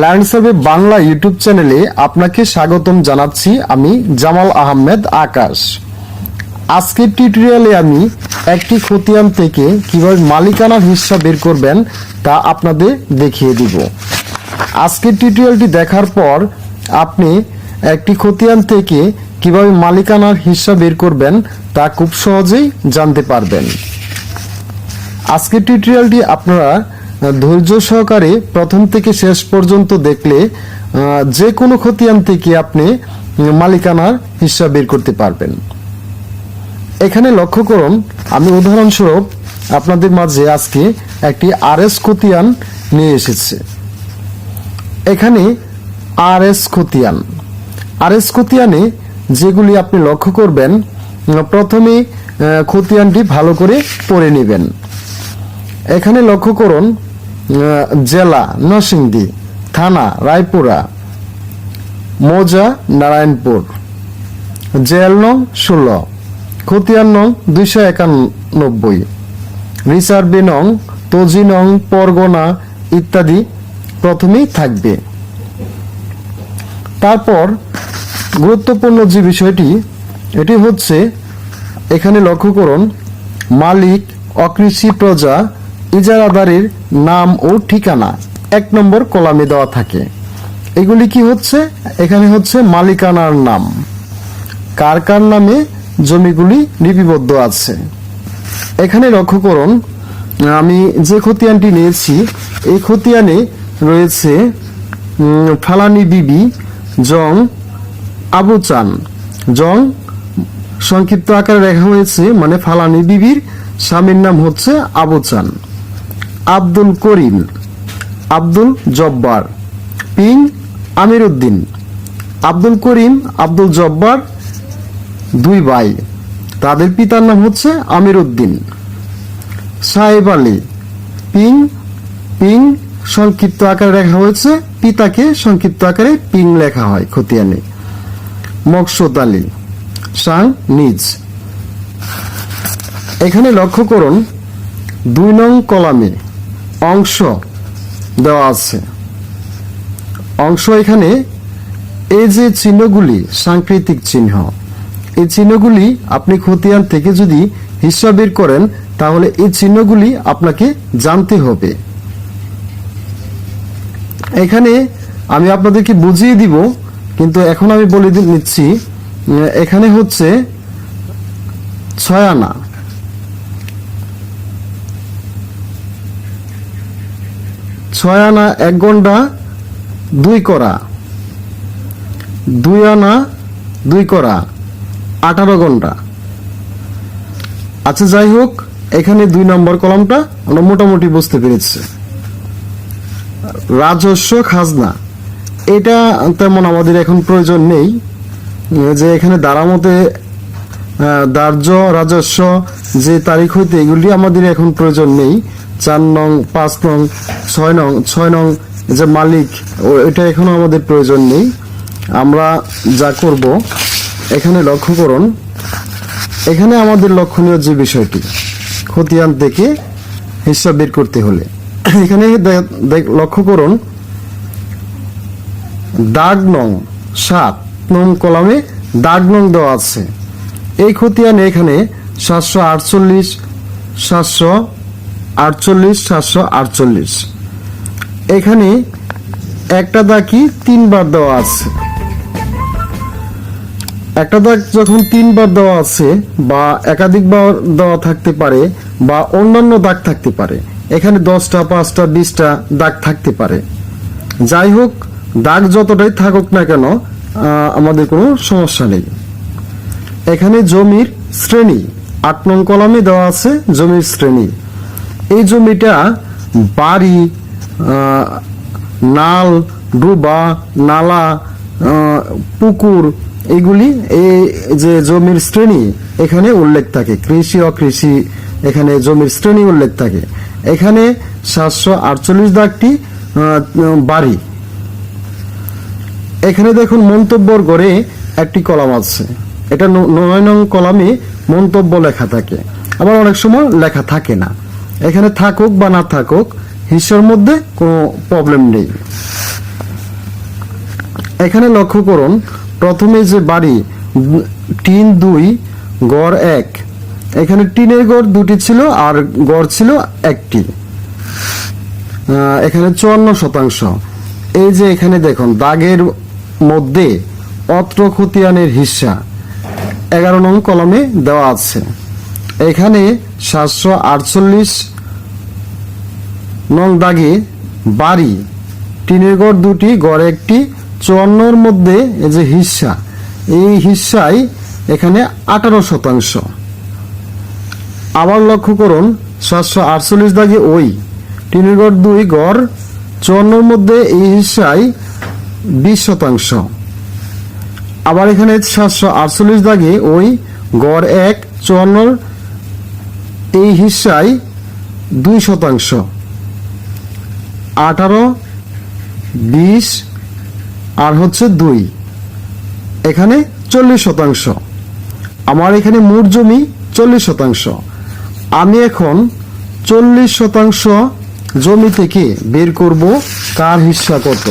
Land survey Bangla YouTube চ্যানেলে আপনাকে স্বাগতম জানাচ্ছি আমি জামাল আহমেদ আকাশ। আজকের টিউটোরিয়ালে আমি একটি খতিয়ান থেকে কীভাবে মালিকানার হিস্সা বের করবেন তা আপনাদের দেখিয়ে দিব। আজকের টিউটোরিয়ালটি দেখার পর আপনি একটি খতিয়ান থেকে কীভাবে মালিকানার হিস্সা বের করবেন তা খুব সহজেই জানতে পারবেন। আজকের টিউটোরিয়ালটি আপনারা ধৈর্য সহকারে প্রথম থেকে শেষ পর্যন্ত দেখলে যে কোনো খতিয়ান থেকে আপনি মালিকানার হিসাব বের করতে পারবেন। এখানে লক্ষ্য করুন, আমি উদাহরণস্বরূপ আপনাদের মাঝে আজকে একটি আরএস খতিয়ান নিয়ে এসেছে। এখানে আরএস খতিয়ান আরএস খতিয়ানে যেগুলি আপনি লক্ষ্য করবেন প্রথমে খতিয়ানটি ভালো করে পড়ে নেবেন। এখানে লক্ষ্য করুন জেলা, নরসিংদী, থানা, রায়পুরা, মৌজা, নারায়ণপুর। জেল নং ষোলো, খতিয়ান নং দুইশো একানব্বই, রিসার্ভে নং তজি নং পরগনা ইত্যাদি প্রথমেই থাকবে। তারপর গুরুত্বপূর্ণ যে বিষয়টি, এটি হচ্ছে এখানে লক্ষ্য করুন, মালিক, অকৃষি প্রজা ইজারাদারের নাম ও ঠিকানা এক নম্বর কলামে দেওয়া থাকে। এগুলি কি হচ্ছে? এখানে হচ্ছে মালিকানার নাম। কার কার নামে জমিগুলি লিপিবদ্ধ আছে? এখানে লক্ষ্য করুন, আমি যে খতিয়ানটি নিয়েছি, এই খতিয়ানে রয়েছে ফালানি বিবি, জং, আবু চান। জং, সংক্ষিপ্ত আকারে লেখা হয়েছে মানে ফালানি বিবির স্বামীর নাম হচ্ছে আবু চান। আব্দুল করিম, আব্দুল জব্বার, পিং আমির উদ্দিন আব্দুল করিম, আব্দুল জব্বার দুই ভাই। তাদের পিতার নাম হচ্ছে আমির উদ্দিন সাহেব আলী, পিং পিং সংক্ষিপ্ত আকারে লেখা হয়েছে, পিতাকে সংক্ষিপ্ত আকারে পিং লেখা হয় খতিয়ানে। মকসুদ আলী সাং নিজ। এখানে লক্ষ্য করুন, দুই নং কলামে অংশ দেওয়া আছে। অংশ এখানে এই যে চিহ্নগুলি সাংকেতিক চিহ্ন, এই চিহ্নগুলি আপনি খতিয়ান থেকে যদি হিসাব বের করেন, তাহলে এই চিহ্নগুলি আপনাকে জানতে হবে। এখানে আমি আপনাদেরকে বুঝিয়ে দিব, কিন্তু এখন আমি বলে নিচ্ছি, এখানে হচ্ছে ছয় আনা। ছয় আনা এক ঘণ্টা দুই করা। দুই আনা দুই করা, আঠারো ঘণ্টা আচ্ছা যাই হোক, এখানে দুই নম্বর কলমটা আমরা মোটামুটি বুঝতে পেরেছি। রাজস্ব খাজনা, এটা তেমন আমাদের এখন প্রয়োজন নেই। যে এখানে দাঁড়ামতে দার্য রাজস্ব যে তারিখ হইতে এগুলি আমাদের এখন প্রয়োজন নেই। চার নং, পাঁচ নং, ছয় নং ছয় নং যে মালিক এটা এখনও আমাদের প্রয়োজন নেই। আমরা যা করব, এখানে লক্ষ্য করুন। এখানে আমাদের লক্ষণীয় যে বিষয়টি, খতিয়ান থেকে হিসাব বের করতে হলে। এখানে লক্ষ্য করুন। দাগ নং সাত নং কলামে দাগ নং দেওয়া আছে। এই খতিয়ানে এখানে সাতশো আটচল্লিশ সাতশো আটচল্লিশ সাতশো আটচল্লিশ। এখানে একটা দাগই তিনবার দেওয়া আছে। একটা দাগ যখন তিনবার দেওয়া আছে বা একাধিকবার দেওয়া থাকতে পারে বা অন্যান্য দাগ থাকতে পারে, এখানে দশটা, পাঁচটা, বিশটা দাগ থাকতে পারে। যাই হোক, দাগ যতটাই থাকুক না কেন আমাদের কোনো সমস্যা নেই। এখানে জমির শ্রেণি আট নং কলামে দেওয়া আছে জমির শ্রেণি। এই জমিটা বাড়ি নাল, ডুবা, নালা পুকুর, এগুলি এই যে জমির শ্রেণি এখানে উল্লেখ থাকে। কৃষি, অকৃষি এখানে জমির শ্রেণি উল্লেখ থাকে। এখানে সাতশো আটচল্লিশ দাগটি বাড়ি। এখানে দেখুন মন্তব্যর গড়ে একটি কলাম আছে। এটা নয় নং কলামে মন্তব্য লেখা থাকে। আবার অনেক সময় লেখা থাকে না। এখানে থাকুক বা না থাকুক, হিসার মধ্যে কোনো প্রবলেম নেই। এখানে লক্ষ্য করুন, প্রথমে যে বাড়ি, টিন দুই, গড় এক। এখানে টিনের গড় দুটি ছিল আর গড় ছিল একটি। এখানে চুয়ান্ন শতাংশ। এই যে এখানে দেখুন, দাগের মধ্যে অত্র খতিয়ানের হিস্সা এগারো নং কলমে দেওয়া আছে। এখানে সাতশো আটচল্লিশ নং দাগে বাড়ি, টিনের গড় দুটি গড় একটি, চুয়ান্নর মধ্যে যে হিস্সা এই হিস্সায় এখানে আঠারো শতাংশ। আবার লক্ষ্য করুন, সাতশো আটচল্লিশ দাগে ওই, টিনের গড় দুই গড় চুয়ান্নর মধ্যে এই হিস্সায় বিশ শতাংশ। আবার এখানে সাতশো আটচল্লিশ দাগে ওই গড় এক, চুয়ান্নর এই হিস্সায় দুই শতাংশ। আঠারো, বিশ, আর হচ্ছে দুই। এখানে চল্লিশ শতাংশ। আমার এখানে মোট জমি চল্লিশ শতাংশ। আমি এখন চল্লিশ শতাংশ জমি থেকে বের করব কার হিস্সা কত?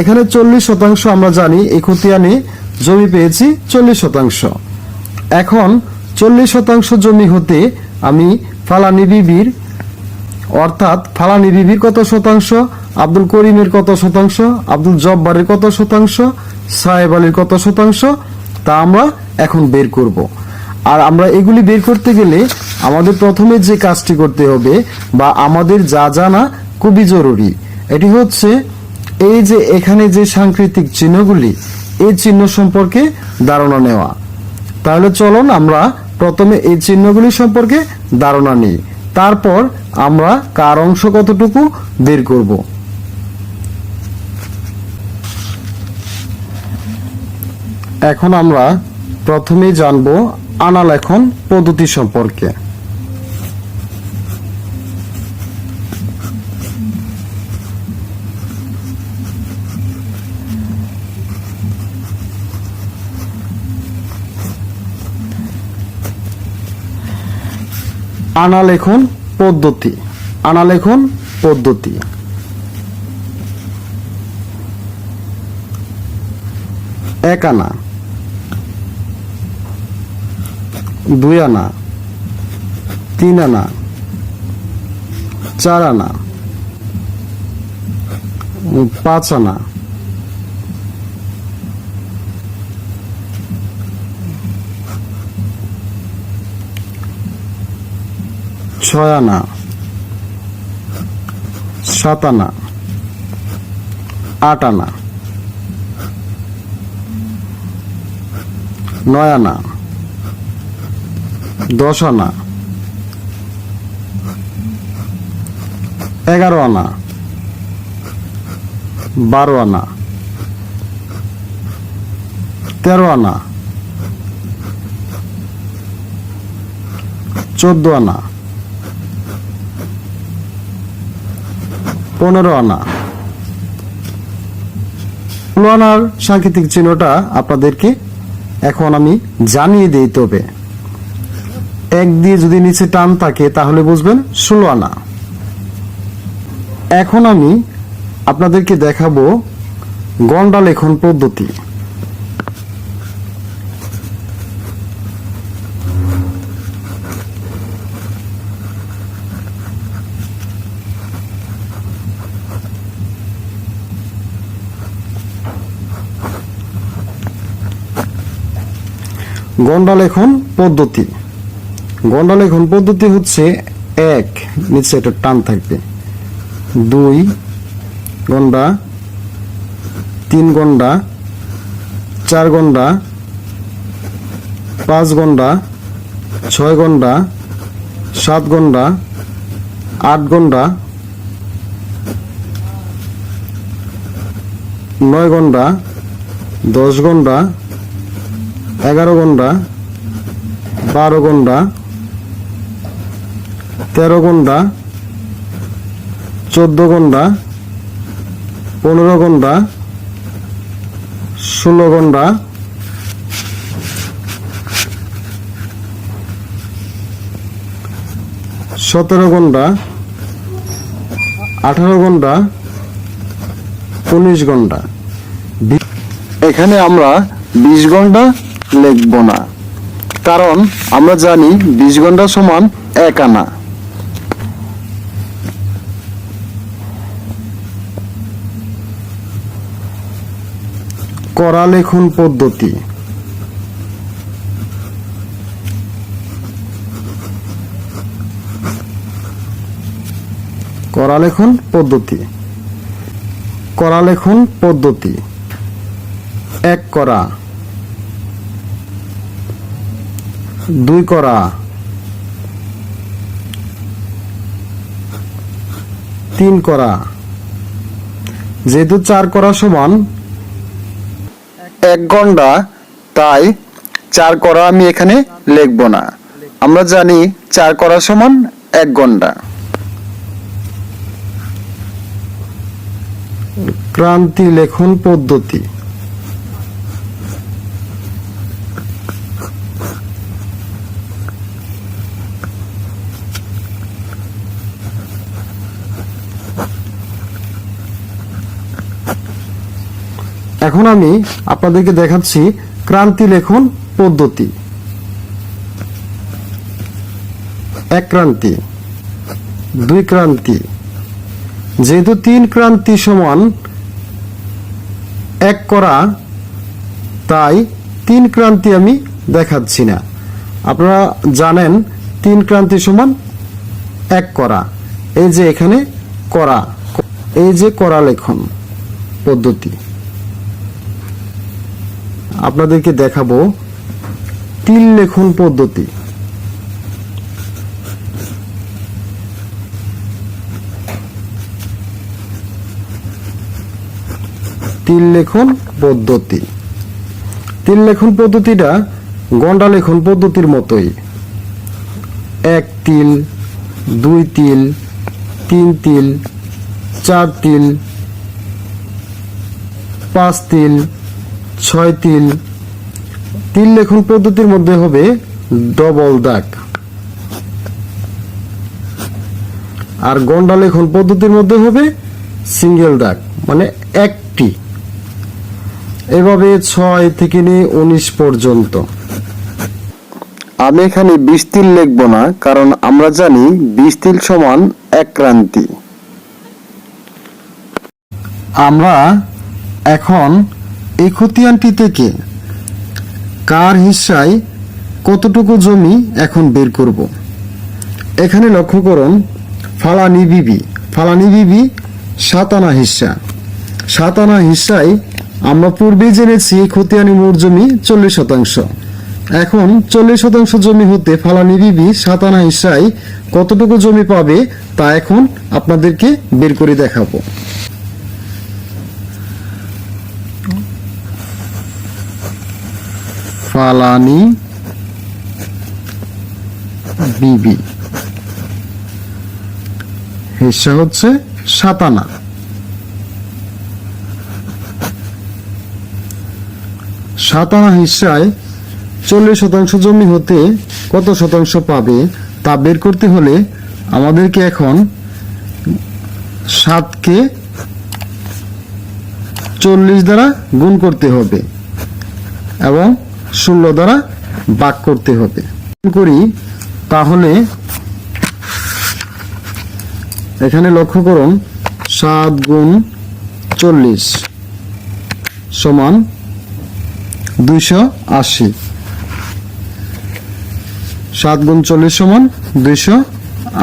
এখানে চল্লিশ শতাংশ আমরা জানি, এই জমি পেয়েছি চল্লিশ শতাংশ। এখন চল্লিশ শতাংশ জমি হতে আমি ফালানি বিবির, অর্থাৎ ফালানি বিবির কত শতাংশ, আব্দুল করিমের কত শতাংশ, আব্দুল জব্বারের কত শতাংশ, সাহেব আলীর কত শতাংশ, তা আমরা এখন বের করব। আর আমরা এগুলি বের করতে গেলে আমাদের প্রথমে যে কাজটি করতে হবে বা আমাদের যা জানা খুবই জরুরি, এটি হচ্ছে এই যে এখানে যে সাংকেতিক চিহ্নগুলি, এই চিহ্ন সম্পর্কে ধারণা নেওয়া। তাহলে চলুন আমরা প্রথমে এই চিহ্নগুলি সম্পর্কে ধারণা নিই। তারপর আমরা কার অংশ কতটুকু বের করব? এখন আমরা প্রথমেই জানব আনালেখন পদ্ধতি সম্পর্কে। আনালেখন পদ্ধতি। আনালেখন পদ্ধতি। এক আনা। দুই আনা। তিন আনা। চার আনা। পাঁচ আনা। ছয় আনা সাত আনা আট আনা নয় আনা দশ আনা এগারো আনা বারো আনা তেরো আনা চোদ্দ আনা পনেরো আনা। ষোলো আনার সাংকেতিক চিহ্নটা আপনাদেরকে এখন আমি জানিয়ে দিই তবে। এক দিয়ে যদি নিচে টান থাকে, তাহলে বুঝবেন ষোলো আনা। এখন আমি আপনাদেরকে দেখাবো গন্ডা লেখন পদ্ধতি। গন্ডালেখন পদ্ধতি। গন্ডালেখন পদ্ধতি হচ্ছে এক, নিচে একটা টান থাকবে। দুই, গন্ডা। তিন গন্ডা। চার গন্ডা। পাঁচ গন্ডা। ছয় গন্ডা। সাত গন্ডা। আট গন্ডা। নয় গন্ডা। দশ গন্ডা। এগারো ঘণ্টা, বারো ঘণ্টা, তেরো ঘণ্টা, চোদ্দ ঘণ্টা, পনেরো ঘণ্টা, ষোলো ঘণ্টা, সতেরো ঘণ্টা, আঠারো ঘণ্টা, উনিশ ঘণ্টা। এখানে আমরা বিশ ঘণ্টা লিখব না। কারণ আমরা জানি বিশ ঘণ্টা সমান এক আনা। করা লেখন পদ্ধতি। করা লেখন পদ্ধতি। করা লেখন পদ্ধতি। এক করা। দুই করা। তিন করা। যেহেতু চার করা সমান, এক ঘণ্টা, তাই চার করা আমি এখানে লিখব না। আমরা জানি চার করা সমান এক ঘণ্টা। ক্রান্তি লেখন পদ্ধতি। এখন আমি আপনাদেরকে দেখাচ্ছি ক্রান্তি লেখন পদ্ধতি। এক ক্রান্তি, দুই ক্রান্তি। যেহেতু তিন ক্রান্তি সমান এক করা, তাই তিন ক্রান্তি আমি দেখাচ্ছি না। আপনারা জানেন তিন ক্রান্তি সমান এক করা। এই যে এখানে করা, এই যে করা লেখন পদ্ধতি। আপনাদেরকে দেখাবো তিল লেখন পদ্ধতি। তিল লেখন পদ্ধতি। তিল লেখন পদ্ধতিটা গন্ডা লেখন পদ্ধতির মতোই। এক তিল, দুই তিল, তিন তিল, চার তিল, পাঁচ তিল ছয় তিল। তিল লেখন পদ্ধতির মধ্যে হবে ডবল দাগ। আর গন্ডা লেখন পদ্ধতির মধ্যে হবে সিঙ্গেল দাগ মানে একটি। এভাবে ছয় থেকে নিয়ে উনিশ পর্যন্ত। আমি এখানে বিশ তিল লিখব না কারণ আমরা জানি বিশ তিল সমান এক ক্রান্তি। আমরা এখন এই খতিয়ানটি থেকে কার হিস্সায় কতটুকু জমি এখন বের করব? এখানে লক্ষ্য করুন, ফালানি বিবি। ফালানি বিবি সাতানা হিস্সা সাতানা হিস্সায় আমরা পূর্বেই জেনেছি খতিয়ানি মোট জমি চল্লিশ শতাংশ। এখন চল্লিশ শতাংশ জমি হতে ফালানি বিবি সাতানা হিস্সায় কতটুকু জমি পাবে তা এখন আপনাদেরকে বের করে দেখাবো। ফালানি বিবি হিস্সা হচ্ছে সাতানা। সাতানা হিস্সায় চল্লিশ শতাংশ জমি হতে কত শতাংশ পাবে তা বের করতে হলে আমাদেরকে এখন সাতকে চল্লিশ দ্বারা গুণ করতে হবে। এবং ষোলো দ্বারা ভাগ করতে হবে। করি, তাহলে এখানে লক্ষ্য করুন, সাত গুণ চল্লিশ সমান দুইশো আশি। সাত গুণ চল্লিশ সমান দুইশো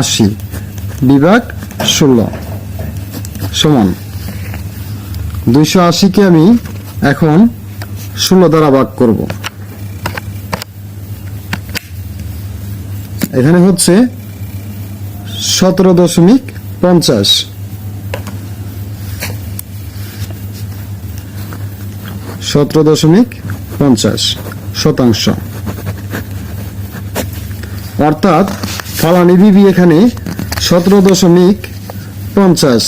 আশি বিভাগ ষোলো সমান। দুইশো আশিকে আমি এখন ষোলো দ্বারা ভাগ করব। এখানে হচ্ছে সতেরো দশমিক পঞ্চাশ। সতেরো দশমিক পঞ্চাশ শতাংশ। অর্থাৎ ফালানি বিবি এখানে সতেরো দশমিক পঞ্চাশ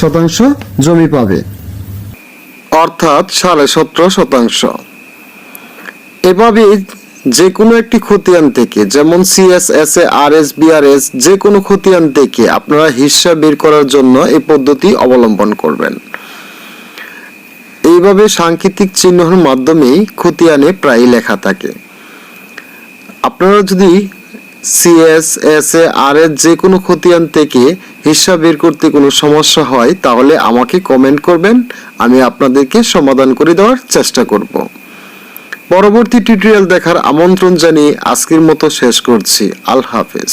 শতাংশ জমি পাবে। অর্থাৎ সাড়ে সতেরো শতাংশ। এভাবে যে কোনো একটি খতিয়ান থেকে, যেমন CS S A R S BRS যে কোনো খতিয়ান থেকে আপনারা হিসাব বের করার জন্য এই পদ্ধতি অবলম্বন করবেন। এইভাবে সাংকেতিক চিহ্নের মাধ্যমেই খতিয়ানে প্রায়ই লেখা থাকে। আপনারা যদি সিএস এস এ আর এর যে কোনো খতিয়ান থেকে হিসাব বের করতে কোনো সমস্যা হয়, তাহলে আমাকে কমেন্ট করবেন, আমি আপনাদেরকে সমাধান করে দেওয়ার চেষ্টা করব। পরবর্তী টিউটোরিয়াল দেখার আমন্ত্রণ জানিয়ে আজকের মতো শেষ করছি। আল হাফেজ।